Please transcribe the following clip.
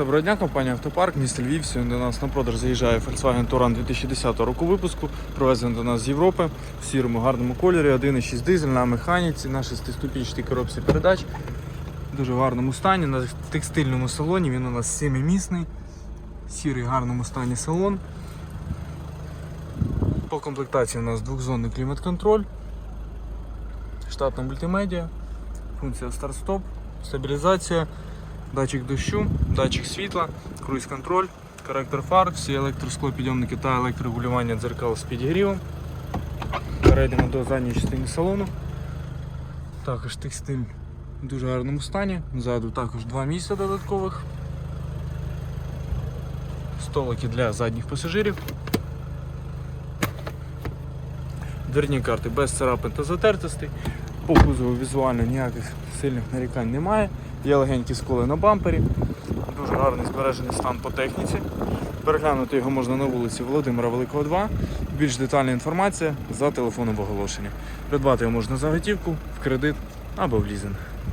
Доброго дня, компанія Автопарк, місто Львів. Сьогодні до нас на продаж заїжджає Volkswagen Touran 2010 року випуску. Провезений до нас з Європи в сірому гарному кольорі, 1,6 дизель на механіці, на 6-ступінчатій коробці передач. В дуже гарному стані, на текстильному салоні. Він у нас 7-місний, сірий гарному стані салон. По комплектації у нас двохзонний клімат-контроль, штатна мультимедіа, функція старт-стоп, стабілізація, датчик дощу, датчик світла, круїз-контроль, коректор фар, всі електросклопідйомники та електрорегулювання дзеркал з підігрівом. Перейдемо до задньої частини салону. Також текстиль в дуже гарному стані. Ззаду також два місця додаткових. Столики для задніх пасажирів. Дверні карти без царапин та затертостей. По кузову візуально ніяких сильних нарікань немає. Є легенькі сколи на бампері. Дуже гарний збережений стан по техніці. Переглянути його можна на вулиці Володимира Великого 2. Більш детальна інформація за телефоном в оголошенні. Придбати його можна за готівку, в кредит або в лізинг.